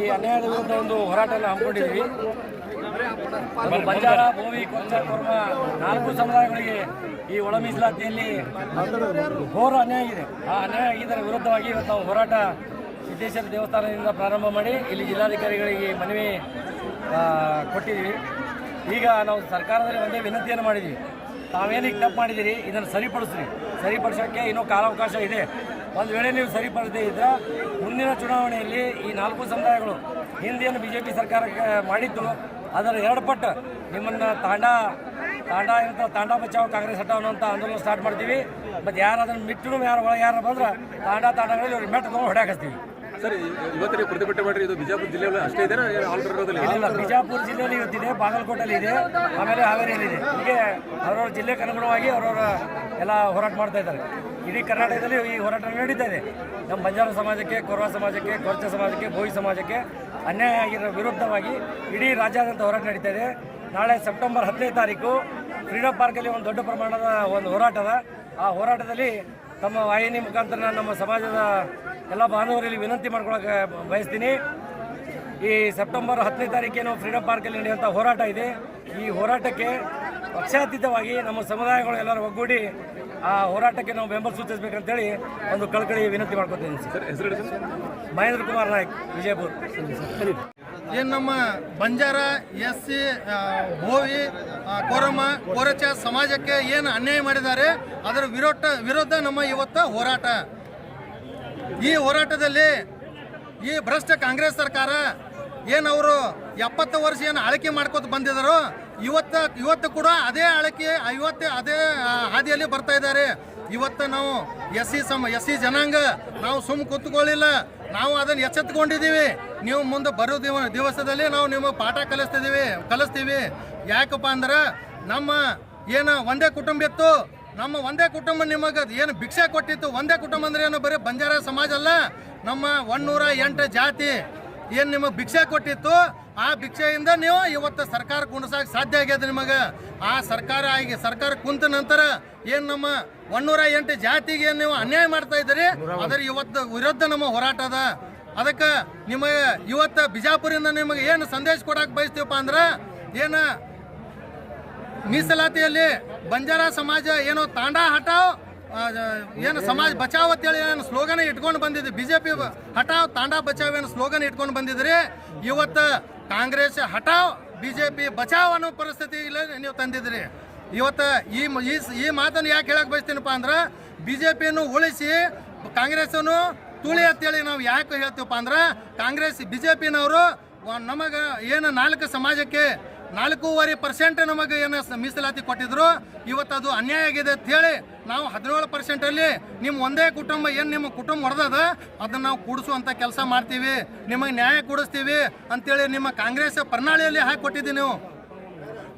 ಈ ಅನ್ಯಾಯದ ವಿರುದ್ಧ ಒಂದು ಹೋರಾಟನ ಹಮ್ಮಿಕೊಂಡಿದ್ವಿ. ಬಂಜಾರ ಭೂಮಿ ಕೊಂಚ ಕುರ್ಮ ನಾಲ್ಕು ಸಮುದಾಯಗಳಿಗೆ ಈ ಒಳ ಮೀಸಲಾತಿಯಲ್ಲಿ ಘೋರ ಅನ್ಯಾಯ ಇದೆ ಆ ಅನ್ಯಾಯ ಆಗಿದ್ದರ ವಿರುದ್ಧವಾಗಿ ಇವತ್ತು ನಾವು ಹೋರಾಟ ಸಿದ್ದೇಶ್ವರ ದೇವಸ್ಥಾನದಿಂದ ಪ್ರಾರಂಭ ಮಾಡಿ ಇಲ್ಲಿ ಜಿಲ್ಲಾಧಿಕಾರಿಗಳಿಗೆ ಮನವಿ ಕೊಟ್ಟಿದ್ದೀವಿ. ಈಗ ನಾವು ಸರ್ಕಾರದಲ್ಲಿ ಒಂದೇ ವಿನಂತಿಯನ್ನು ಮಾಡಿದ್ದೀವಿ. ತಾವೇನಿಗೆ ತಪ್ಪು ಮಾಡಿದ್ದೀರಿ, ಇದನ್ನು ಸರಿಪಡಿಸ್ರಿ. ಸರಿಪಡಿಸೋಕ್ಕೆ ಇನ್ನೂ ಕಾಲಾವಕಾಶ ಇದೆ. ಒಂದು ವೇಳೆ ನೀವು ಸರಿಪಡದೇ ಇದ್ದರೆ ಮುಂದಿನ ಚುನಾವಣೆಯಲ್ಲಿ ಈ ನಾಲ್ಕು ಸಮುದಾಯಗಳು ಹಿಂದೇನು ಬಿ ಜೆ ಪಿ ಸರ್ಕಾರಕ್ಕೆ ಮಾಡಿದ್ದು ಅದರ ಎರಡು ಪಟ್ಟು ನಿಮ್ಮನ್ನು ತಾಂಡ ತಾಂಡ ಅಂತ ತಾಂಡ ಬಚಾವ್ ಕಾಂಗ್ರೆಸ್ ಹಠ ಅನ್ನೋಂಥ ಆಂದೋಲನ ಸ್ಟಾರ್ಟ್ ಮಾಡ್ತೀವಿ. ಮತ್ತು ಯಾರು ಅದನ್ನು ಮಿಟ್ಟು ಯಾರು ಒಳಗೆ ಯಾರು ಬಂದ್ರೆ ತಾಂಡ ತಾಂಡಗಳಲ್ಲಿ ಅವ್ರಿಗೆ ಮೆಟ್ಟು ತೊಗೊಂಡು ಹೊಡ್ಯಾಕಸ್ತೀವಿ ಸರ್ ಇವತ್ತು ನೀವು ಪ್ರತಿಭಟನೆ ಮಾಡಿರಿ ಇದು ಬಿಜಾಪುರ ಜಿಲ್ಲೆಯಲ್ಲಿ ಅಷ್ಟೇ ಇದೆ ಇಲ್ಲ ಬಿಜಾಪುರ ಜಿಲ್ಲೆಯಲ್ಲಿ ಇವತ್ತಿದೆ ಬಾಗಲಕೋಟೆಯಲ್ಲಿ ಇದೆ ಆಮೇಲೆ ಹಾವೇರಿಯಲ್ಲಿ ಇದೆ. ಹೀಗೆ ಅವರವ್ರ ಜಿಲ್ಲೆಗೆ ಅನುಗುಣವಾಗಿ ಅವರವರ ಎಲ್ಲ ಹೋರಾಟ ಮಾಡ್ತಾ ಇದ್ದಾರೆ. ಇಡೀ ಕರ್ನಾಟಕದಲ್ಲಿ ಈ ಹೋರಾಟ ನಡೀತಾ ಇದೆ ನಮ್ಮ ಬಂಜಾರ ಸಮಾಜಕ್ಕೆ, ಕೊರವ ಸಮಾಜಕ್ಕೆ, ಕೊರ್ಚ ಸಮಾಜಕ್ಕೆ ಬೋಯಿ ಸಮಾಜಕ್ಕೆ ಅನ್ಯಾಯ ಆಗಿರೋ ವಿರುದ್ಧವಾಗಿ ಇಡೀ ರಾಜ್ಯಾದ್ಯಂತ ಹೋರಾಟ ನಡೀತಾ ಇದೆ ನಾಳೆ ಸೆಪ್ಟೆಂಬರ್ ಹದಿನೈದು ತಾರೀಕು ಫ್ರೀಡಮ್ ಪಾರ್ಕಲ್ಲಿ ಒಂದು ದೊಡ್ಡ ಪ್ರಮಾಣದ ಒಂದು ಹೋರಾಟದ ಆ ಹೋರಾಟದಲ್ಲಿ ತಮ್ಮ ವಾಹಿನಿ ಮುಖಾಂತರ ನಮ್ಮ ಸಮಾಜದ ಎಲ್ಲ ಬಾಂಧವರಲ್ಲಿ ವಿನಂತಿ ಮಾಡ್ಕೊಳಕ್ಕೆ ಬಯಸ್ತೀನಿ. ಈ ಸೆಪ್ಟೆಂಬರ್ ಹತ್ತನೇ ತಾರೀಕೇನು ಫ್ರೀಡಮ್ ಪಾರ್ಕಲ್ಲಿ ನಡೆಯುವಂಥ ಹೋರಾಟ ಇದೆ. ಈ ಹೋರಾಟಕ್ಕೆ ಪಕ್ಷಾತೀತವಾಗಿ ನಮ್ಮ ಸಮುದಾಯಗಳು ಎಲ್ಲರೂ ಒಗ್ಗೂಡಿ ಆ ಹೋರಾಟಕ್ಕೆ ನಾವು ಬೆಂಬಲ ಸೂಚಿಸಬೇಕಂತೇಳಿ ಒಂದು ಕಳಕಳಿ ವಿನಂತಿ ಮಾಡ್ಕೊತೀನಿ ಮಹೇಂದ್ರ ಕುಮಾರ್ ನಾಯ್ಕ್ ವಿಜಯಪುರ. ಏನು ನಮ್ಮ ಬಂಜಾರ ಎಸ್ ಸಿ ಭೋವಿ ಆ, ಕೊರಮ ಕೊರಚ ಸಮಾಜಕ್ಕೆ ಏನು ಅನ್ಯಾಯ ಮಾಡಿದ್ದಾರೆ ಅದರ ವಿರೋಧ ವಿರುದ್ಧ ನಮ್ಮ ಇವತ್ತ ಹೋರಾಟ. ಈ ಹೋರಾಟದಲ್ಲಿ ಈ ಭ್ರಷ್ಟ ಕಾಂಗ್ರೆಸ್ ಸರ್ಕಾರ ಏನು ಅವರು ಎಪ್ಪತ್ತು ವರ್ಷ ಏನು ಆಳ್ಕೆ ಮಾಡ್ಕೋತ ಬಂದಿದ್ದಾರೋ ಇವತ್ತು ಇವತ್ತು ಕೂಡ ಅದೇ ಅಳಕೆ ಇವತ್ತೇ ಅದೇ ಹಾದಿಯಲ್ಲಿ ಬರ್ತಾ ಇದ್ದಾರೆ. ಇವತ್ತು ನಾವು ಎಸ್ ಸಿ ಸಮ, ಎಸ್ ಸಿ ಜನಾಂಗ, ನಾವು ಸುಮ್ ಕೂತ್ಕೊಳ್ಳಿಲ್ಲ. ನಾವು ಅದನ್ನು ಎಚ್ಚೆತ್ಕೊಂಡಿದ್ದೀವಿ. ನೀವು ಮುಂದೆ ಬರೋ ದಿವ, ದಿವಸದಲ್ಲಿ ನಾವು ನಿಮ್ಮ ಪಾಠ ಕಲಿಸ್ತಿದ್ದೀವಿ, ಕಲಿಸ್ತೀವಿ. ಯಾಕಪ್ಪ ಅಂದ್ರೆ ನಮ್ಮ ಏನು ಒಂದೇ ಕುಟುಂಬ ಇತ್ತು. ನಮ್ಮ ಒಂದೇ ಕುಟುಂಬ ನಿಮಗೆ ಏನು ಭಿಕ್ಷೆ ಕೊಟ್ಟಿತ್ತು. ಒಂದೇ ಕುಟುಂಬ ಅಂದ್ರೆ ಏನು? ಬರೀ ಬಂಜಾರ ಸಮಾಜ ಅಲ್ಲ. ನಮ್ಮ ಒನ್ನೂರ ಎಂಟು ಜಾತಿ ಏನು ನಿಮಗೆ ಭಿಕ್ಷೆ ಕೊಟ್ಟಿತ್ತು. ಆ ಭಿಕ್ಷೆಯಿಂದ ನೀವು ಇವತ್ತು ಸರ್ಕಾರ ಕುಣಿಸಕ್ಕೆ ಸಾಧ್ಯ ಆಗ್ಯದ ನಿಮಗೆ? ಆ ಸರ್ಕಾರ ಆಗಿ ಸರ್ಕಾರ ಕುಂತ ನಂತರ ಏನು ನಮ್ಮ ಒನ್ನೂರ ಎಂಟು ಜಾತಿಗೆ ನೀವು ಅನ್ಯಾಯ ಮಾಡ್ತಾ ಇದ್ದೀರಿ? ಅದರ ಇವತ್ತು ವಿರುದ್ಧ ನಮ್ಮ ಹೋರಾಟ ಅದ. ಅದಕ್ಕೆ ನಿಮಗೆ ಇವತ್ತು ಬಿಜಾಪುರಿಂದ ನಿಮಗೆ ಏನು ಸಂದೇಶ ಕೊಡಕ್ಕೆ ಬಯಸ್ತೀವಪ್ಪ ಅಂದ್ರೆ ಏನು ಮೀಸಲಾತಿಯಲ್ಲಿ ಬಂಜಾರ ಸಮಾಜ ಏನೋ ತಾಂಡ ಹಟಾವ್ ಏನು ಸಮಾಜ ಬಚಾವ್ ಅಂತೇಳಿ ಏನು ಸ್ಲೋಗನ್ ಇಟ್ಕೊಂಡು ಬಂದಿದ್ದೆ. ಬಿಜೆಪಿ ಹಠಾವ್ ತಾಂಡಾ ಬಚಾವ್ ಏನು ಸ್ಲೋಗನ್ ಇಟ್ಕೊಂಡು ಬಂದಿದ್ರಿ. ಇವತ್ತು ಕಾಂಗ್ರೆಸ್ ಹಟಾವ್, ಬಿಜೆಪಿ ಬಚಾವ್ ಅನ್ನೋ ಪರಿಸ್ಥಿತಿ ಇಲ್ಲ ನೀವು ತಂದಿದ್ರಿ. ಇವತ್ತು ಈ ಈ ಮಾತನ್ನು ಯಾಕೆ ಹೇಳಕ್ ಬಯಸ್ತೀನಪ್ಪ ಅಂದ್ರೆ ಬಿಜೆಪಿಯನ್ನು ಉಳಿಸಿ ಕಾಂಗ್ರೆಸ್ಸನ್ನು ತುಳಿ ಅಂತೇಳಿ ನಾವು ಯಾಕೆ ಹೇಳ್ತೀವಪ್ಪ ಅಂದ್ರೆ ಕಾಂಗ್ರೆಸ್, ಬಿಜೆಪಿನವರು ನಮಗೆ ಏನು ನಾಲ್ಕು ಸಮಾಜಕ್ಕೆ ನಾಲ್ಕೂವರೆ ಪರ್ಸೆಂಟ್ ನಮಗೆ ಏನು ಮೀಸಲಾತಿ ಕೊಟ್ಟಿದ್ರು. ಇವತ್ತು ಅದು ಅನ್ಯಾಯ ಆಗಿದೆ ಅಂತ ಹೇಳಿ ನಾವು ಹದಿನೇಳು ಪರ್ಸೆಂಟಲ್ಲಿ ನಿಮ್ಮ ಒಂದೇ ಕುಟುಂಬ ಏನು ನಿಮ್ಮ ಕುಟುಂಬ ಹೊಡೆದದ ಅದನ್ನು ನಾವು ಕೂಡಿಸುವಂಥ ಕೆಲಸ ಮಾಡ್ತೀವಿ. ನಿಮಗೆ ನ್ಯಾಯ ಕೊಡಿಸ್ತೀವಿ ಅಂತೇಳಿ ನಿಮ್ಮ ಕಾಂಗ್ರೆಸ್ ಪ್ರಣಾಳಿಯಲ್ಲಿ ಹಾಕಿ ಕೊಟ್ಟಿದ್ದೀನಿ ನೀವು.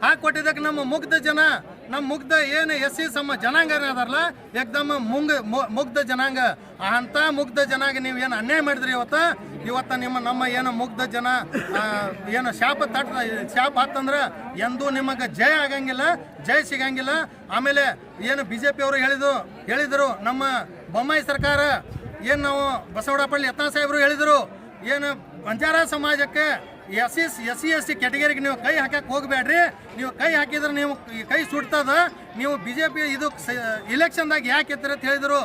ಹಾಕಿ ಕೊಟ್ಟಿದ್ದಕ್ಕೆ ನಮ್ಮ ಮುಗ್ಧ ಜನ, ನಮ್ಮ ಮುಗ್ಧ ಏನು ಎಸ್ ಸಿ ಸಮ ಜನಾಂಗ ಅದಾರಲ್ಲ ಏಕ್ದಮ್ ಮುಂಗ ಮುಗ್ಧ ಜನಾಂಗ. ಅಂತ ಮುಗ್ಧ ಜನಾಂಗ ನೀವು ಏನು ಅನ್ಯಾಯ ಮಾಡಿದ್ರಿ ಇವತ್ತು? ಇವತ್ತು ನಿಮ್ಮ ನಮ್ಮ ಏನು ಮುಗ್ಧ ಜನ ಏನು ಶಾಪ ತಟ್ ಶಾಪ ಹತ್ತಂದ್ರೆ ಎಂದೂ ನಿಮಗೆ ಜಯ ಆಗಂಗಿಲ್ಲ, ಜಯ ಸಿಗಂಗಿಲ್ಲ. ಆಮೇಲೆ ಏನು ಬಿ ಜೆ ಪಿ ಅವರು ಹೇಳಿದ್ರು, ಹೇಳಿದರು, ನಮ್ಮ ಬೊಮ್ಮಾಯಿ ಸರ್ಕಾರ, ಏನು ನಾವು ಬಸವಡಪಳ್ಳಿ ಯತ್ನ ಸಾಹೇಬರು ಹೇಳಿದರು, ಏನು ಬಂಜಾರ ಸಮಾಜಕ್ಕೆ S S S C S C ಕೆಟಗರಿಗೆ ನೀವು ಕೈ ಹಾಕಕ್ಕೆ ಹೋಗಬೇಡ್ರಿ. ನೀವು ಕೈ ಹಾಕಿದ್ರೆ ನೀವು ಕೈ ಸುಡ್ತದ. ನೀವು ಬಿ ಜೆ ಪಿ ಇದು ಇಲೆಕ್ಷನ್ದಾಗ ಯಾಕೆ ಅಂತ ಹೇಳಿದರು.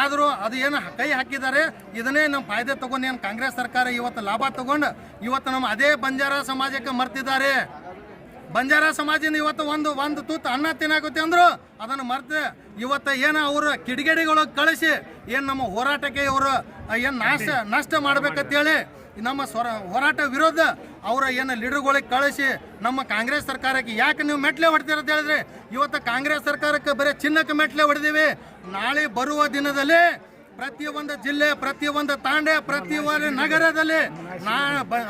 ಆದರೂ ಅದು ಏನು ಕೈ ಹಾಕಿದ್ದಾರೆ, ಇದನ್ನೇ ನಮ್ಮ ಫಾಯ್ದೆ ತಗೊಂಡು ಏನು ಕಾಂಗ್ರೆಸ್ ಸರ್ಕಾರ ಇವತ್ತು ಲಾಭ ತಗೊಂಡು, ಇವತ್ತು ನಮ್ಮ ಅದೇ ಬಂಜಾರ ಸಮಾಜಕ್ಕೆ ಮರ್ತಿದ್ದಾರೆ. ಬಂಜಾರ ಸಮಾಜನ ಇವತ್ತು ಒಂದು ಒಂದು ತೂತು ಅನ್ನ ತಿನ್ನಾಗುತ್ತೆ ಅಂದ್ರು ಅದನ್ನು ಮರ್ತು, ಇವತ್ತು ಏನು ಅವರು ಕಿಡಿಗೇಡಿಗಳಿಗೆ ಕಳಿಸಿ, ಏನು ನಮ್ಮ ಹೋರಾಟಕ್ಕೆ ಇವರು, ಏನು ನಾಶ, ನಷ್ಟ ಮಾಡ್ಬೇಕಂತೇಳಿ ನಮ್ಮ ಸ್ವರ ಹೋರಾಟ ವಿರೋಧ, ಅವರ ಏನು ಲೀಡರ್ಗಳಿಗೆ ಕಳಿಸಿ ನಮ್ಮ ಕಾಂಗ್ರೆಸ್ ಸರ್ಕಾರಕ್ಕೆ ಯಾಕೆ ನೀವು ಮೆಟ್ಲೆ ಹೊಡ್ತೀರ ಅಂತ ಹೇಳಿದ್ರೆ, ಇವತ್ತು ಕಾಂಗ್ರೆಸ್ ಸರ್ಕಾರಕ್ಕೆ ಬರೀ ಚಿನ್ನಕ್ಕೆ ಮೆಟ್ಲೆ ಹೊಡೆದೀವಿ. ನಾಳೆ ಬರುವ ದಿನದಲ್ಲಿ ಪ್ರತಿಯೊಂದು ಜಿಲ್ಲೆ, ಪ್ರತಿಯೊಂದು ತಾಂಡೆ, ಪ್ರತಿಯೊಂದು ನಗರದಲ್ಲಿ ನಾ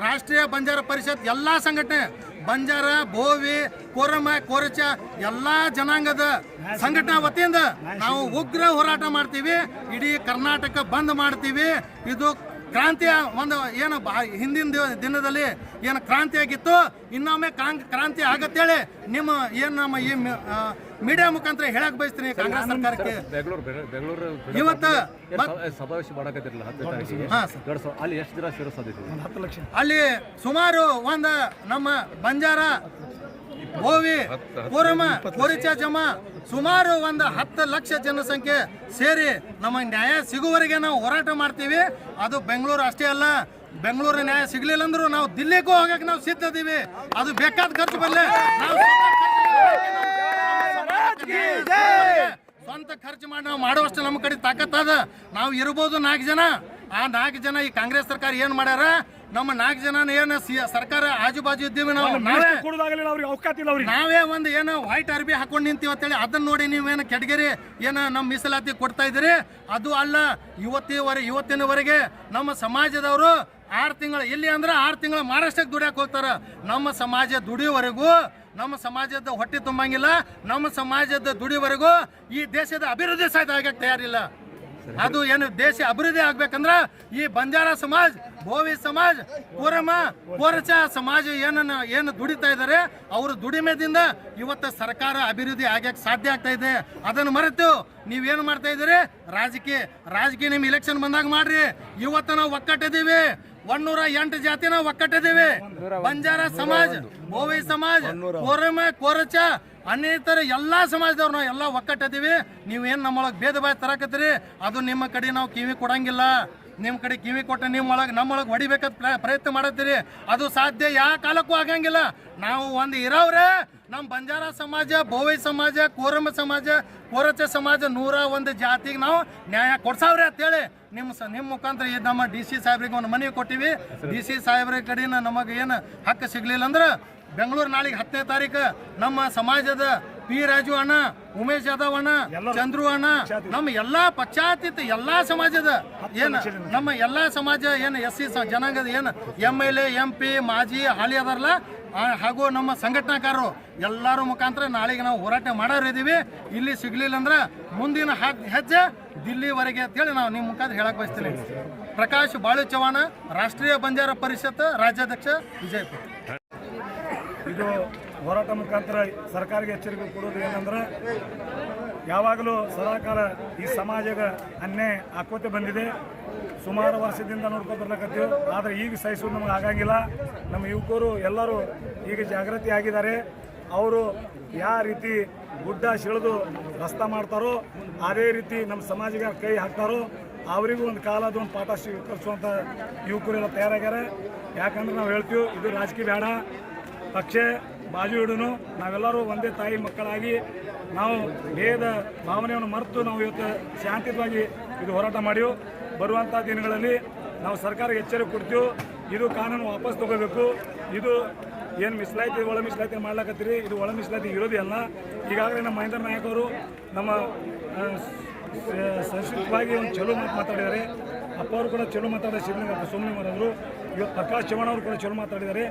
ರಾಷ್ಟ್ರೀಯ ಬಂಜಾರ ಪರಿಷತ್ ಎಲ್ಲ ಸಂಘಟನೆ, ಬಂಜಾರ, ಬೋವಿ, ಕೋರಮ, ಕೋರಚ ಎಲ್ಲ ಜನಾಂಗದ ಸಂಘಟನಾ ವತಿಯಿಂದ ನಾವು ಉಗ್ರ ಹೋರಾಟ ಮಾಡ್ತೀವಿ. ಇಡೀ ಕರ್ನಾಟಕ ಬಂದ್ ಮಾಡ್ತೀವಿ. ಇದು ಕ್ರಾಂತಿಯ ಒಂದು ಏನು ಬಾ- ಹಿಂದಿನ ದಿನದಲ್ಲಿ ಏನು ಕ್ರಾಂತಿ ಆಗಿತ್ತು ಇನ್ನೊಮ್ಮೆ ಕಾಂಗ್ ಕ್ರಾಂತಿ ಆಗತ್ತೇಳಿ. ನಿಮ್ಮ ಏನು ನಮ್ಮ ಈ ಮೀಡಿಯಾ ಮುಖಾಂತರ ಹೇಳಕ್ ಬಯಸ್ತೀನಿ ಕಾಂಗ್ರೆಸ್ ಸರ್ಕಾರಕ್ಕೆ. ಇವತ್ತು ಸಮಾವೇಶ ಅಲ್ಲಿ ಎಷ್ಟು? ಅಲ್ಲಿ ಸುಮಾರು ಒಂದು ನಮ್ಮ ಬಂಜಾರ ಗೋವಿ ಕೋರಮ ಕೋರಿಚ ಜಮ ಸುಮಾರು ಒಂದು ಹತ್ತು ಲಕ್ಷ ಜನಸಂಖ್ಯೆ ಸೇರಿ ನಮಗೆ ನ್ಯಾಯ ಸಿಗುವವರೆಗೆ ನಾವು ಹೋರಾಟ ಮಾಡ್ತೀವಿ. ಅದು ಬೆಂಗಳೂರು ಅಷ್ಟೇ ಅಲ್ಲ ಬೆಂಗಳೂರು ನ್ಯಾಯ ಸಿಗ್ಲಿಲ್ಲ ಅಂದ್ರೂ ನಾವು ದಿಲ್ಲಿಗೂ ಹೋಗಕ್ಕೆ ನಾವು ಸಿದ್ಧದೀವಿ. ಅದು ಬೇಕಾದ ಖರ್ಚು ಬರಲಿ. ನಾವು ಸ್ವಂತ ಖರ್ಚು ಮಾಡಿ ನಾವು ಮಾಡುವಷ್ಟು ನಮ್ಮ ಕಡೆ ತಾಕತ್ತದ ನಾವು ಇರ್ಬೋದು ನಾಲ್ಕು ಜನ. ಆ ನಾಲ್ಕು ಜನ ಈ ಕಾಂಗ್ರೆಸ್ ಸರ್ಕಾರ ಏನು ಮಾಡ್ಯಾರ? ನಮ್ಮ ನಾಲ್ಕು ಜನ ಏನ ಸರ್ಕಾರ ಆಜು ಬಾಜು ಇದ್ದೀವಿ ನಾವು? ನಾವೇ ಕೊಡೋದಾಗಲಿಲ್ಲ ಅವ್ರಿಗೆ ಅವಕಾಶ ಇಲ್ಲ ಅವ್ರಿಗೆ. ನಾವೇ ಒಂದು ಏನೋ ವೈಟ್ ಅರ್ಬಿ ಹಾಕೊಂಡು ನಿಂತೀವಿ ಅಂತೇಳಿ ಅದನ್ನ ನೋಡಿ ನೀವೇನು ಕೆಡಗೇರಿ ಏನ ನಮ್ಮ ಮೀಸಲಾತಿ ಕೊಡ್ತಾ ಇದ್ದೀರಿ? ಅದು ಅಲ್ಲ ಇವತ್ತಿವರೆ ಇವತ್ತಿನವರೆಗೆ ನಮ್ಮ ಸಮಾಜದವರು ಆರು ತಿಂಗಳ ಇಲ್ಲಿ ಅಂದ್ರೆ ಆರು ತಿಂಗಳ ಮಹಾರಾಷ್ಟ್ರಕ್ಕೆ ದುಡಿಯಕ್ಕೆ ಹೋಗ್ತಾರೆ. ನಮ್ಮ ಸಮಾಜ ದುಡಿಯುವವರೆಗೂ ನಮ್ಮ ಸಮಾಜದ ಹೊಟ್ಟೆ ತುಂಬಂಗಿಲ್ಲ ನಮ್ಮ ಸಮಾಜದ ದುಡಿಯುವವರೆಗೂ ಈ ದೇಶದ ಅಭಿವೃದ್ಧಿ ಸಾಧ್ಯ ಆಗಕ್ಕೆ ತಯಾರಿಲ್ಲ. ಅದು ಏನು ದೇಶ ಅಭಿವೃದ್ಧಿ ಆಗ್ಬೇಕಂದ್ರ ಈ ಬಂಜಾರ ಸಮಾಜ ಭೋವಿ ಸಮಾಜ ಕೋರಮ ಕೋರಚ ಸಮಾಜ ಏನನ್ನ, ಏನು ದುಡಿತಾ ಇದ್ದಾರೆ ಅವರು ದುಡಿಮೆದಿಂದ ಇವತ್ತು ಸರ್ಕಾರ ಅಭಿವೃದ್ಧಿ ಆಗಕ್ಕೆ ಸಾಧ್ಯ ಆಗ್ತಾ ಇದೆ. ಅದನ್ನು ಮರೆತು ನೀವೇನು ಮಾಡ್ತಾ ಇದ್ದೀರಿ? ರಾಜಕೀಯ ರಾಜಕೀಯ ನಿಮ್ಮ ಇಲೆಕ್ಷನ್ ಬಂದಾಗ ಮಾಡ್ರಿ. ಇವತ್ತು ನಾವು ಒಕ್ಕಟ್ಟಿದ್ದೀವಿ. ಒನ್ನೂರ ಎಂಟು ಜಾತಿ ನಾವು ಒಕ್ಕಟ್ಟಿದ್ದೀವಿ. ಬಂಜಾರ ಸಮಾಜ ಭೋವಿ ಸಮಾಜ ಕೋರಮ ಕೋರಚ ಅನೇತರ ಎಲ್ಲಾ ಸಮಾಜದವ್ರು ನಾವು ಎಲ್ಲ ಒಕ್ಕಟ್ಟಿದ್ದೀವಿ ನೀವೇನು ನಮ್ಮೊಳಗೆ ಭೇದ ಭಾವ ತರಕತ್ತೀರಿ? ಅದು ನಿಮ್ಮ ಕಡೆ ನಾವು ಕಿವಿ ಕೊಡಂಗಿಲ್ಲ. ನಿಮ್ಮ ಕಡೆ ಕಿವಿ ಕೊಟ್ಟ ನಿಮ್ಮೊಳಗೆ ನಮ್ಮೊಳಗೆ ಹೊಡಿಬೇಕಂತ ಪ್ರ- ಪ್ರಯತ್ನ ಮಾಡತ್ತೀರಿ. ಅದು ಸಾಧ್ಯ ಯಾವ ಕಾಲಕ್ಕೂ ಆಗಂಗಿಲ್ಲ ನಾವು ಒಂದು ಇರೋವ್ರೆ. ನಮ್ಮ ಬಂಜಾರ ಸಮಾಜ, ಬೋವಿ ಸಮಾಜ ಕೋರಮ ಸಮಾಜ ಕೋರಚ ಸಮಾಜ ನೂರ ಒಂದು ಜಾತಿಗೆ ನಾವು ನ್ಯಾಯ ಕೊಡ್ಸಾವ್ರೆ ಅಂತೇಳಿ ನಿಮ್ಮ ಸ ನಿಮ್ಮ ಮುಖಾಂತರ ಈ ನಮ್ಮ ಡಿ ಸಿ ಸಾಹೇಬ್ರಿಗೆ ಒಂದು ಮನವಿ ಕೊಟ್ಟಿವಿ. ಡಿ ಸಿ ಸಾಹೇಬ್ರ ಕಡೆನ ನಮಗೆ ಏನು ಹಕ್ಕು ಸಿಗ್ಲಿಲ್ಲ ಅಂದ್ರೆ ಬೆಂಗಳೂರು ನಾಳೆಗೆ ಹತ್ತನೇ ತಾರೀಕು ನಮ್ಮ ಸಮಾಜದ ಪಿ ರಾಜು ಅಣ್ಣ ಉಮೇಶ್ ಯಾದವ್ ಅಣ್ಣ ಚಂದ್ರು ಅಣ್ಣ ನಮ್ಮ ಎಲ್ಲಾ ಪಶ್ಚಾತ್ಯತ ಎಲ್ಲಾ ಸಮಾಜದ ಏನು ನಮ್ಮ ಎಲ್ಲಾ ಸಮಾಜ ಏನು ಎಸ್ ಸಿ ಜನಾಂಗದ ಏನು M L A M P ಮಾಜಿ ಹಾಲಿ ಅದಾರಲ್ಲ ಹಾಗೂ ನಮ್ಮ ಸಂಘಟನಾಕಾರರು ಎಲ್ಲರ ಮುಖಾಂತರ ನಾಳೆಗೆ ನಾವು ಹೋರಾಟ ಮಾಡೋರು ಇದೀವಿ. ಇಲ್ಲಿ ಸಿಗ್ಲಿಲ್ಲ ಅಂದ್ರೆ ಮುಂದಿನ ಹೆಜ್ಜೆ ದಿಲ್ಲಿವರೆಗೆ ಅಂತೇಳಿ ನಾವು ನಿಮ್ಮ ಮುಖಾಂತರ ಹೇಳಕ್ ಬಯಸ್ತೀನಿ. ಪ್ರಕಾಶ್ ಬಾಳು ಚವಾಣ ರಾಷ್ಟ್ರೀಯ ಬಂಜಾರ ಪರಿಷತ್ ರಾಜ್ಯಾಧ್ಯಕ್ಷ ವಿಜಯಪುರ. ಇದು ಹೋರಾಟ ಮುಖಾಂತರ ಸರ್ಕಾರಕ್ಕೆ ಎಚ್ಚರಿಕೆ ಕೊಡೋದು ಏನಂದ್ರೆ, ಯಾವಾಗಲೂ ಸದಾಕಾಲ ಈ ಸಮಾಜದ ಅನ್ಯಾಯ ಆಕೋತೆ ಬಂದಿದೆ. ಸುಮಾರು ವರ್ಷದಿಂದ ನೋಡ್ಕೊಂಡು ಬರ್ಲಕತ್ತೀವಿ. ಆದರೆ ಈಗ ಸಹಿಸೋದು ನಮಗೆ ಆಗಂಗಿಲ್ಲ. ನಮ್ಮ ಯುವಕರು ಎಲ್ಲರೂ ಈಗ ಜಾಗೃತಿ ಆಗಿದ್ದಾರೆ. ಅವರು ಯಾವ ರೀತಿ ಗುಡ್ಡ ಸೆಳೆದು ರಸ್ತೆ ಮಾಡ್ತಾರೋ, ಅದೇ ರೀತಿ ನಮ್ಮ ಸಮಾಜಕ್ಕೆ ಕೈ ಹಾಕ್ತಾರೋ, ಅವರಿಗೂ ಒಂದು ಕಾಲದ ಒಂದು ಪಾಠ ಸ್ವೀಕರಿಸುವಂಥ ಯುವಕರೆಲ್ಲ ತಯಾರಾಗ್ಯಾರ. ಯಾಕಂದ್ರೆ ನಾವು ಹೇಳ್ತೀವಿ, ಇದು ರಾಜಕೀಯ ಬೇಡ. ಪಕ್ಷ ಬಾಜು ಇಡೋನು ನಾವೆಲ್ಲರೂ ಒಂದೇ ತಾಯಿ ಮಕ್ಕಳಾಗಿ ನಾವು ಭೇದ ಭಾವನೆಯನ್ನು ಮರೆತು ನಾವು ಇವತ್ತು ಶಾಂತಿಯುತವಾಗಿ ಇದು ಹೋರಾಟ ಮಾಡಿವು ಬರುವಂಥ ದಿನಗಳಲ್ಲಿ ನಾವು ಸರ್ಕಾರ ಎಚ್ಚರಿಕೆ ಕೊಡ್ತೀವಿ ಇದು ಕಾನೂನು ವಾಪಸ್ ತಗೋಬೇಕು. ಇದು ಏನು ಮಿಸ್ಲಾಯ್ತಿ, ಒಳ ಮಿಸ್ಲಾಯ್ತಿ ಮಾಡ್ಲಾಕತ್ತೀರಿ? ಇದು ಒಳ ಮಿಸ್ಲಾಯ್ತಿ ಇರೋದೇ ಅಲ್ಲ. ಈಗಾಗಲೇ ನಮ್ಮ ಮಹೇಂದ್ರ ನಾಯಕ್ ಅವರು ನಮ್ಮ ಸಂಸ್ಕೃತವಾಗಿ ಒಂದು ಚಲೋ ಮಾತು ಮಾತಾಡಿದ್ದಾರೆ. ಅಪ್ಪ ಅವರು ಕೂಡ ಚಲೋ ಮಾತಾಡೋ ಶಿವಲಿಂಗ ಮಾಡಿದ್ರು ಇವತ್ತು ಪ್ರಕಾಶ್ ಚವ್ಹಾಣ್ ಅವರು ಕೂಡ ಚಲೋ ಮಾತಾಡಿದ್ದಾರೆ.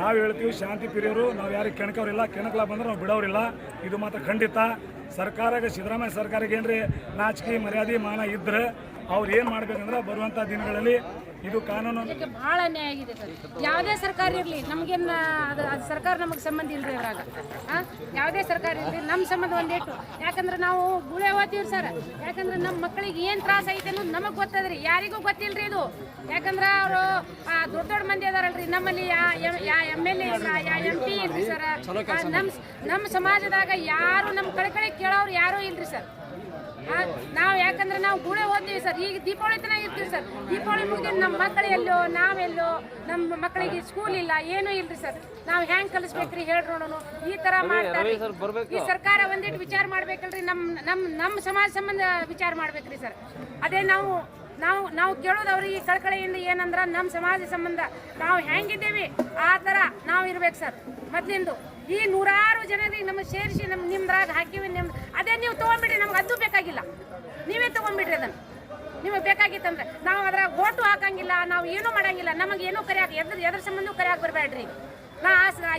ನಾವು ಹೇಳ್ತೀವಿ ಶಾಂತಿ ಪ್ರಿಯರು, ನಾವು ಯಾರಿಗೆ ಕೆಣಕವ್ರಿಲ್ಲ, ಕೆಣಕಲ ಬಂದ್ರೆ ನಾವು ಬಿಡೋರಿಲ್ಲ ಇದು ಮಾತ್ರ ಖಂಡಿತ. ಸರ್ಕಾರಕ್ಕೆ ಸಿದ್ದರಾಮಯ್ಯ ಸರ್ಕಾರಕ್ಕೆ ಏನ್ರಿ ನಾಚಿಕೆ, ಮರ್ಯಾದೆ, ಮಾನ ಇದ್ರೆ ಅವ್ರು ಏನು ಮಾಡಬೇಕಂದ್ರೆ ಬರುವಂಥ ದಿನಗಳಲ್ಲಿ ಇದು ಕಾನೂನು ಬಹಳ ಅನ್ಯಾಯ ಆಗಿದೆ ಸರ್. ಯಾವುದೇ ಸರ್ಕಾರ ಇರಲಿ, ನಮಗೇನು ಅದು ಸರ್ಕಾರ ನಮಗೆ ಸಂಬಂಧ ಇಲ್ರಿ ಅದ್ರಾಗ? ಯಾವುದೇ ಸರ್ಕಾರ ಇರಲಿ ನಮ್ಮ ಸಂಬಂಧ ಒಂದೇಟು ಯಾಕಂದ್ರೆ ನಾವು ಗುಳೆ ಓದ್ತೀವಿ ಸರ್. ಯಾಕಂದ್ರೆ ನಮ್ಮ ಮಕ್ಕಳಿಗೆ ಏನು ತ್ರಾಸ ಐತೆ ಅನ್ನೋದು ನಮಗೆ ಗೊತ್ತದ್ರಿ. ಯಾರಿಗೂ ಗೊತ್ತಿಲ್ರಿ ಇದು. ಯಾಕಂದ್ರೆ ಅವರು ದೊಡ್ಡ ದೊಡ್ಡ ಮಂದಿ ಅದಾರಲ್ರಿ. ನಮ್ಮಲ್ಲಿ ಯಾ ಎಂ ಎಲ್ ಎ ಇಲ್ಲ ಎಂ ಪಿ ಇಲ್ರಿ ಸರ್. ನಮ್ಮ ನಮ್ಮ ಸಮಾಜದಾಗ ಯಾರು ನಮ್ಮ ಕಡೆ ಕೇಳೋರು ಯಾರು ಇಲ್ರಿ ಸರ್. ನಾವು ಯಾಕಂದ್ರೆ ನಾವು ಗುಳೆ ಓದ್ತೀವಿ ಸರ್. ಈಗ ದೀಪಾವಳಿ ತನಕ ಇರ್ತೀವಿ ಸರ್. ದೀಪಾವಳಿ ಮುಗಿದ ನಮ್ಮ ಮಕ್ಕಳು ಎಲ್ಲೋ ನಾವೆಲ್ಲೋ ನಮ್ಮ ಮಕ್ಕಳಿಗೆ ಸ್ಕೂಲ್ ಇಲ್ಲ ಏನೂ ಇಲ್ರಿ ಸರ್. ನಾವು ಹೆಂಗ್ ಕಲಿಸ್ಬೇಕ್ರಿ ಹೇಳ್ರಿ ನೋಡೋನು. ಈ ತರ ಮಾಡ್ತಾರೆ. ಈ ಸರ್ಕಾರ ಒಂದಿಟ್ಟು ವಿಚಾರ ಮಾಡ್ಬೇಕಲ್ರಿ ನಮ್ಮ ನಮ್ಮ ನಮ್ಮ ಸಮಾಜ ಸಂಬಂಧ ವಿಚಾರ ಮಾಡ್ಬೇಕ್ರಿ ಸರ್. ಅದೇ ನಾವು ನಾವು ನಾವು ಕೇಳೋದು ಅವ್ರಿಗೆ ಕಳ್ಕಳೆಯಿಂದ ಏನಂದ್ರ ನಮ್ಮ ಸಮಾಜ ಸಂಬಂಧ. ನಾವು ಹೆಂಗಿದ್ದೀವಿ ಆ ಥರ ನಾವು ಇರ್ಬೇಕು ಸರ್. ಮೊದ್ಲಿಂದು ಈ ನೂರಾರು ಜನರಿಗೆ ನಮ್ಮ ಸೇರಿಸಿ ನಮ್ಮ ನಿಮ್ದ್ರಾಗ ಹಾಕಿವಿ ನಿಮ್ ಅದೇ ನೀವು ತೊಗೊಂಡ್ಬಿಡ್ರಿ, ನಮ್ಗೆ ಅದು ಬೇಕಾಗಿಲ್ಲ. ನೀವೇ ತೊಗೊಂಡ್ಬಿಡ್ರಿ ಅದನ್ನು. ನಿಮಗೆ ಬೇಕಾಗಿತ್ತಂದ್ರೆ ನಾವು ಅದ್ರಾಗ ಓಟು ಹಾಕಂಗಿಲ್ಲ, ನಾವು ಏನೂ ಮಾಡಂಗಿಲ್ಲ, ನಮಗೆ ಏನೂ ಕರಿಯಾಕ ಎದ್ರ ಎದ್ರ ಸಂಬಂಧ ಕರಿಯಾಕ ಬರಬೇಡ್ರಿ ನಾ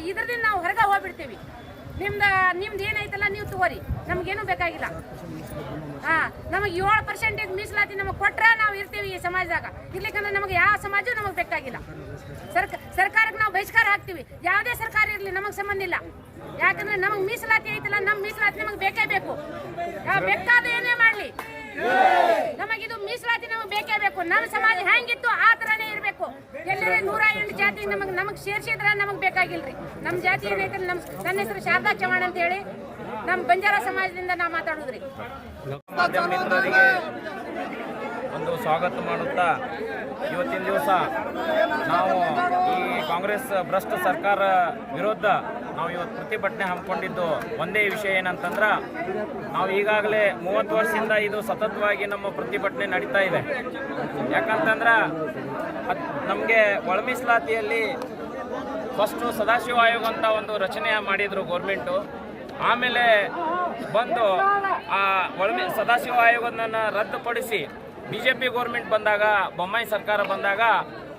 ಇದ್ರದಿಂದ ನಾವು ಹೊರಗೆ ಹೋಗ್ಬಿಡ್ತೀವಿ. ನಿಮ್ದು ನಿಮ್ದು ಏನೈತಲ್ಲ ನೀವು ತಗೋರಿ. ನಮ್ಗೇನು ಬೇಕಾಗಿಲ್ಲ. ಹಾ, ನಮಗೆ ಏಳು ಪರ್ಸೆಂಟೇಜ್ ಮೀಸಲಾತಿ ನಮಗೆ ಕೊಟ್ರೆ ನಾವು ಇರ್ತೀವಿ ಈ ಸಮಾಜದಾಗ. ಇರ್ಲಿಕ್ಕಂದ್ರೆ ನಮಗೆ ಯಾವ ಸಮಾಜ ನಮಗೆ ಬೇಕಾಗಿಲ್ಲ. ಸರ್ಕ ಸರ್ಕಾರಕ್ಕೆ ನಾವು ಬಹಿಷ್ಕಾರ ಹಾಕ್ತೀವಿ. ಯಾವುದೇ ಸರ್ಕಾರ ಇರಲಿ, ನಮಗೆ ಸಂಬಂಧ ಇಲ್ಲ. ಯಾಕಂದ್ರೆ ನಮಗೆ ಮೀಸಲಾತಿ ಐತಲ್ಲ ನಮ್ಮ ಮೀಸಲಾತಿ ನಮಗೆ ಬೇಕೇ ಬೇಕು. ಬೇಕಾದ ಏನೇ ಮಾಡಲಿ. ನಮಗಿದು ಮೀಸಲಾತಿ ನಮಗೆ ಬೇಕೇ ಬೇಕು. ನಮ್ಮ ಸಮಾಜ ಹೆಂಗಿತ್ತು ಆ ಥರನೇ ಇರಬೇಕು. ಎಲ್ಲರೇ ನೂರ ಎಂಟು ಜಾತಿ ನಮಗೆ ನಮಗೆ ಸೇರ್ಸಿದ್ರೆ ನಮಗೆ ಬೇಕಾಗಿಲ್ರಿ. ನಮ್ಮ ಜಾತಿ ಏನೈತೆ ನಮ್ಮ ನನ್ನ ಹೆಸರು ಶಾರದಾ ಚವಾಣ್ ಅಂತ ಹೇಳಿ ನಮ್ಮ ಬಂಜಾರ ಸಮಾಜದಿಂದ ನಾ ಮಾತಾಡೋದ್ರಿ. ಒಂದು ಸ್ವಾಗತ ಮಾಡುತ್ತಾ, ಇವತ್ತಿನ ದಿವಸ ನಾವು ಈ ಕಾಂಗ್ರೆಸ್ ಭ್ರಷ್ಟ ಸರ್ಕಾರ ವಿರುದ್ಧ ನಾವು ಇವತ್ತು ಪ್ರತಿಭಟನೆ ಹಮ್ಮಿಕೊಂಡಿದ್ದು ಒಂದೇ ವಿಷಯ ಏನಂತಂದ್ರೆ, ನಾವು ಈಗಾಗಲೇ ಮೂವತ್ತು ವರ್ಷದಿಂದ ಇದು ಸತತವಾಗಿ ನಮ್ಮ ಪ್ರತಿಭಟನೆ ನಡೀತಾ ಇದೆ. ಯಾಕಂತಂದ್ರೆ ನಮಗೆ ಒಳಮೀಸಲಾತಿಯಲ್ಲಿ ಫಸ್ಟು ಸದಾಶಿವ ಆಯೋಗ ಅಂತ ಒಂದು ರಚನೆ ಮಾಡಿದರು ಗೌರ್ಮೆಂಟು. ಆಮೇಲೆ ಬಂದು ಆ ಒಳಮಿ, ಸದಾಶಿವ ಆಯೋಗವನ್ನು ರದ್ದುಪಡಿಸಿ ಬಿ ಜೆ ಪಿ ಗೌರ್ಮೆಂಟ್ ಬಂದಾಗ, ಬೊಮ್ಮಾಯಿ ಸರ್ಕಾರ ಬಂದಾಗ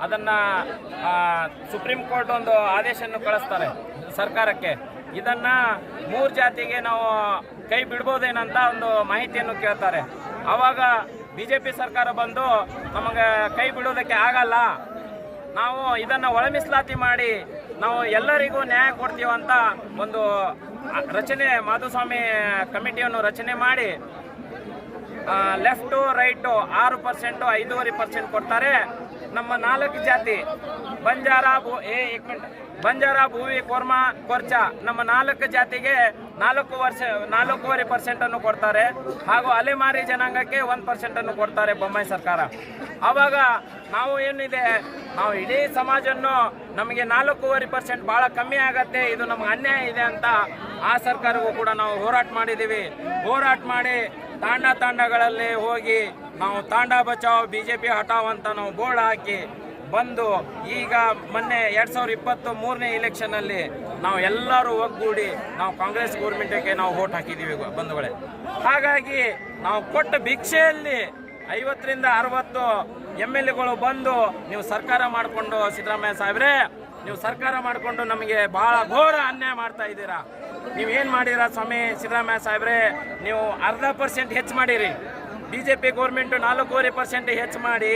ಅದನ್ನು ಸುಪ್ರೀಂ ಕೋರ್ಟ್ ಒಂದು ಆದೇಶವನ್ನು ಕಳಿಸ್ತಾರೆ. ಸರ್ಕಾರಕ್ಕೆ. ಇದನ್ನು ಮೂರು ಜಾತಿಗೆ ನಾವು ಕೈ ಬಿಡ್ಬೋದೇನಂತ ಒಂದು ಮಾಹಿತಿಯನ್ನು ಕೇಳ್ತಾರೆ. ಆವಾಗ ಬಿ ಜೆ ಪಿ ಸರ್ಕಾರ ಬಂದು ನಮಗೆ ಕೈ ಬಿಡೋದಕ್ಕೆ ಆಗಲ್ಲ. ನಾವು ಇದನ್ನು ಒಳಮಿಸಲಾತಿ ಮಾಡಿ ನಾವು ಎಲ್ಲರಿಗೂ ನ್ಯಾಯ ಕೊಡ್ತೀವಂತ ಒಂದು ರಚನೆ, ಮಾಧುಸ್ವಾಮಿ ಕಮಿಟಿಯನ್ನು ರಚನೆ ಮಾಡಿ ಲೆಫ್ಟು ರೈಟು ಆರು ಪರ್ಸೆಂಟು ಐದೂವರೆ ಪರ್ಸೆಂಟ್ ಕೊಡ್ತಾರೆ. ನಮ್ಮ ನಾಲ್ಕು ಜಾತಿ. ಬಂಜಾರ ಭೂ, ಏ ಬಂಜಾರ ಭೂವಿ, ಕೋರ್ಮ, ಕೊರ್ಚ, ನಮ್ಮ ನಾಲ್ಕು ಜಾತಿಗೆ ನಾಲ್ಕು ವರ್ಷ, ನಾಲ್ಕೂವರೆ ಪರ್ಸೆಂಟ್ ಅನ್ನು ಕೊಡ್ತಾರೆ. ಹಾಗೂ ಅಲೆಮಾರಿ ಜನಾಂಗಕ್ಕೆ ಒಂದು ಪರ್ಸೆಂಟನ್ನು ಕೊಡ್ತಾರೆ ಬೊಮ್ಮಾಯಿ ಸರ್ಕಾರ. ಆವಾಗ ನಾವು ಏನಿದೆ, ನಾವು ಇಡೀ ಸಮಾಜವನ್ನು ನಮಗೆ ನಾಲ್ಕೂವರೆ ಪರ್ಸೆಂಟ್ ಭಾಳ ಕಮ್ಮಿ ಆಗತ್ತೆ, ಇದು ನಮ್ಗೆ ಅನ್ಯಾಯ ಇದೆ ಅಂತ ಆ ಸರ್ಕಾರವು ಕೂಡ ನಾವು ಹೋರಾಟ ಮಾಡಿದ್ದೀವಿ. ಹೋರಾಟ ಮಾಡಿ ತಾಂಡ ತಾಂಡಗಳಲ್ಲಿ ಹೋಗಿ ನಾವು ತಾಂಡ ಬಚಾವ್ ಬಿ ಜೆ ಪಿ ಹಟಾವ್ ಅಂತ ನಾವು ಬೋರ್ಡ್ ಹಾಕಿ ಬಂದು ಈಗ ಮೊನ್ನೆ ಎರಡ್ ಸಾವಿರದ ಇಪ್ಪತ್ತು ಮೂರನೇ ಇಲೆಕ್ಷನಲ್ಲಿ ನಾವು ಎಲ್ಲರೂ ಒಗ್ಗೂಡಿ ನಾವು ಕಾಂಗ್ರೆಸ್ ಗೌರ್ಮೆಂಟಿಗೆ ನಾವು ವೋಟ್ ಹಾಕಿದ್ದೀವಿ ಬಂಧುಗಳೇ. ಹಾಗಾಗಿ ನಾವು ಕೊಟ್ಟ ಭಿಕ್ಷೆಯಲ್ಲಿ ಐವತ್ತರಿಂದ ಅರವತ್ತು ಎಂ ಎಲ್ ಎಗಳು ಬಂದು ನೀವು ಸರ್ಕಾರ ಮಾಡಿಕೊಂಡು ಸಿದ್ದರಾಮಯ್ಯ ಸಾಹೇಬ್ರೆ, ನೀವು ಸರ್ಕಾರ ಮಾಡಿಕೊಂಡು ನಮಗೆ ಬಹಳ ಘೋರ ಅನ್ಯಾಯ ಮಾಡ್ತಾ ಇದ್ದೀರಾ. ನೀವು ಏನು ಮಾಡಿರ ಸ್ವಾಮಿ ಸಿದ್ದರಾಮಯ್ಯ ಸಾಹೇಬ್ರೆ? ನೀವು ಅರ್ಧ ಪರ್ಸೆಂಟ್ ಹೆಚ್ಚು ಮಾಡಿರಿ. ಬಿ ಜೆ ಪಿ ಗೌರ್ಮೆಂಟು ನಾಲ್ಕೂವರೆ ಪರ್ಸೆಂಟ್ ಹೆಚ್ಚು ಮಾಡಿ,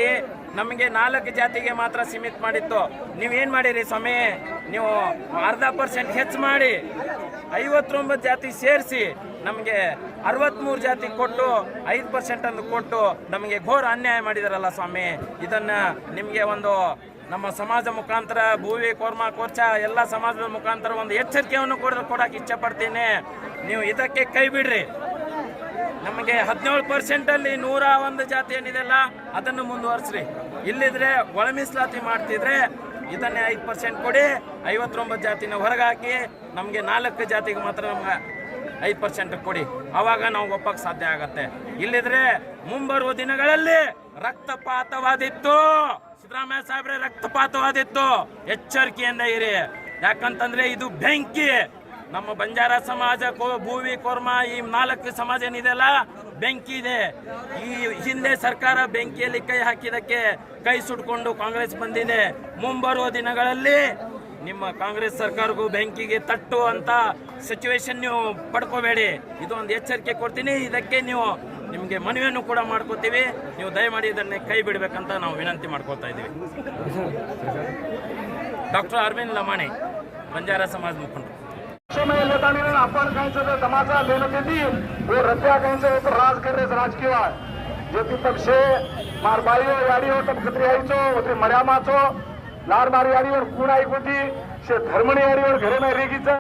ನಮಗೆ ನಾಲ್ಕು ಜಾತಿಗೆ ಮಾತ್ರ ಸೀಮಿತ ಮಾಡಿತ್ತು. ನೀವೇನು ಮಾಡಿರಿ ಸ್ವಾಮಿ? ನೀವು ಅರ್ಧ ಪರ್ಸೆಂಟ್ ಹೆಚ್ಚು ಮಾಡಿ, ಐವತ್ತೊಂಬತ್ತು ಜಾತಿ ಸೇರಿಸಿ, ನಮಗೆ ಅರವತ್ತ್ಮೂರು ಜಾತಿ ಕೊಟ್ಟು, ಐದು ಪರ್ಸೆಂಟನ್ನು ಕೊಟ್ಟು ನಮಗೆ ಘೋರ ಅನ್ಯಾಯ ಮಾಡಿದಾರಲ್ಲ ಸ್ವಾಮಿ. ಇದನ್ನು ನಿಮಗೆ ಒಂದು ನಮ್ಮ ಸಮಾಜ ಮುಖಾಂತರ ಭೂವಿ, ಕೋರ್ಮ, ಕೋರ್ಚ ಎಲ್ಲ ಸಮಾಜದ ಮುಖಾಂತರ ಒಂದು ಎಚ್ಚರಿಕೆಯನ್ನು ಕೊಡ ಕೊಡಕ್ಕೆ ಇಚ್ಛಪಡ್ತೀನಿ ನೀವು ಇದಕ್ಕೆ ಕೈ ಬಿಡ್ರಿ. ನಮಗೆ ಹದಿನೇಳು ಪರ್ಸೆಂಟ್ ಅಲ್ಲಿ ನೂರ ಒಂದು ಜಾತಿ ಏನಿದೆಲ್ಲ ಅದನ್ನು ಮುಂದುವರಿಸ್ರಿ. ಇಲ್ಲಿದ್ರೆ ಒಳ ಮೀಸಲಾತಿ ಮಾಡ್ತಿದ್ರೆ ಇದನ್ನೇ ಐದು ಪರ್ಸೆಂಟ್ ಕೊಡಿ, ಐವತ್ತೊಂಬತ್ತು ಜಾತಿನ ಹೊರಗಾಕಿ ನಮಗೆ ನಾಲ್ಕು ಜಾತಿಗೆ ಮಾತ್ರ ನಮ್ಗೆ ಐದು ಪರ್ಸೆಂಟ್ ಕೊಡಿ. ಅವಾಗ ನಾವು ಒಪ್ಪಕ್ಕೆ ಸಾಧ್ಯ ಆಗತ್ತೆ. ಇಲ್ಲಿದ್ರೆ ಮುಂಬರುವ ದಿನಗಳಲ್ಲಿ ರಕ್ತಪಾತವಾದಿತ್ತು. ಸಿದ್ದರಾಮಯ್ಯ ಸಾಹೇಬ್ರೆ, ರಕ್ತಪಾತವಾದಿತ್ತು. ಎಚ್ಚರಿಕೆಯಿಂದ ಇರಿ. ಯಾಕಂತಂದ್ರೆ ಇದು ಬೆಂಕಿ. ನಮ್ಮ ಬಂಜಾರ ಸಮಾಜ ಭೂವಿ, ಕೋರ್ಮ, ಈ ನಾಲ್ಕು ಸಮಾಜ ಏನಿದೆಯಲ್ಲ, ಬೆಂಕಿ ಇದೆ. ಈ ಹಿಂದೆ ಸರ್ಕಾರ ಬೆಂಕಿಯಲ್ಲಿ ಕೈ ಹಾಕಿದಕ್ಕೆ ಕೈ ಸುಟ್ಕೊಂಡು ಕಾಂಗ್ರೆಸ್ ಬಂದಿದೆ. ಮುಂಬರುವ ದಿನಗಳಲ್ಲಿ ನಿಮ್ಮ ಕಾಂಗ್ರೆಸ್ ಸರ್ಕಾರಕ್ಕೂ ಬೆಂಕಿಗೆ ತಟ್ಟು ಅಂತ ಸಿಚುವೇಶನ್ ನೀವು ಪಡ್ಕೋಬೇಡಿ ಇದು ಒಂದು ಎಚ್ಚರಿಕೆ ಕೊಡ್ತೀನಿ ಇದಕ್ಕೆ ನೀವು ನಿಮಗೆ ಮನವಿಯನ್ನು ಕೂಡ ಮಾಡ್ಕೋತೀವಿ ನೀವು ದಯಮಾಡಿ ಇದನ್ನೇ ಕೈ ಬಿಡಬೇಕಂತ ನಾವು ವಿನಂತಿ ಮಾಡ್ಕೊಳ್ತಾ ಇದ್ದೀವಿ ಡಾಕ್ಟರ್ ಅರವಿಂದ್ ಲಮಾಣಿ ಬಂಜಾರ ಸಮಾಜ ಮುಖಂಡರು समय लेतानी आपण काहींचं तमाचा लेणं देतील वो रत्या काहींचं एक राज करेस राजकीय ज्योती पक्षे मारबाईओ याडीओ तपकत्री आईचो होते मर्यामाचो लाड मारी आरीवर खूण ऐकूची शे धर्मणी आरीवर घरे नाही रेगीचं.